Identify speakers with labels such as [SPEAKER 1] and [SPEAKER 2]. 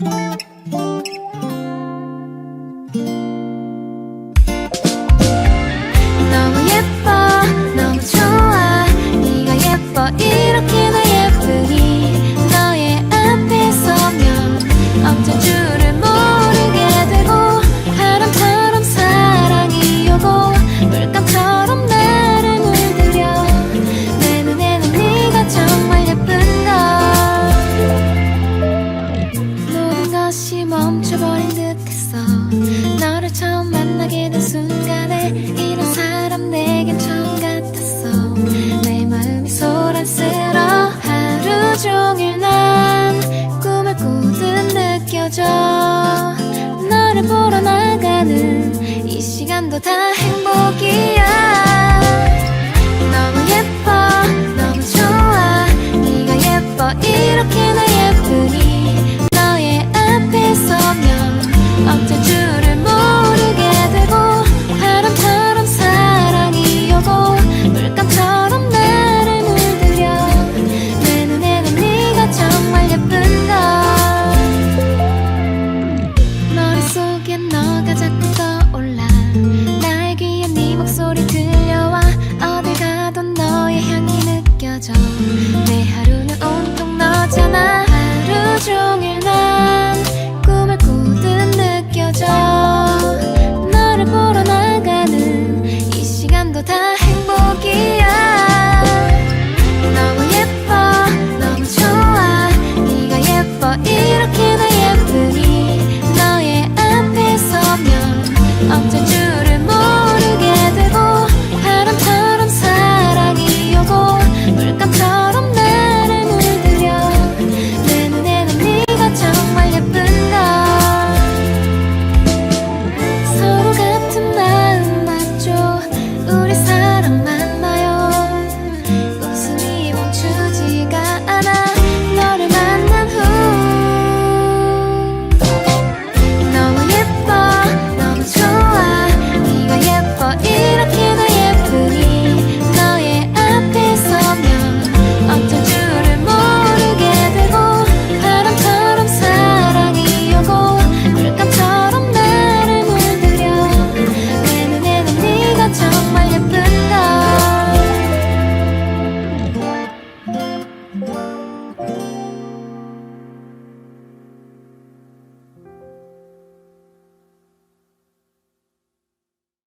[SPEAKER 1] 너무 예뻐 너무 좋아. 네가 예뻐 이렇게 느껴져. 너를 보러 나가는 이 시간도 다 행복이야.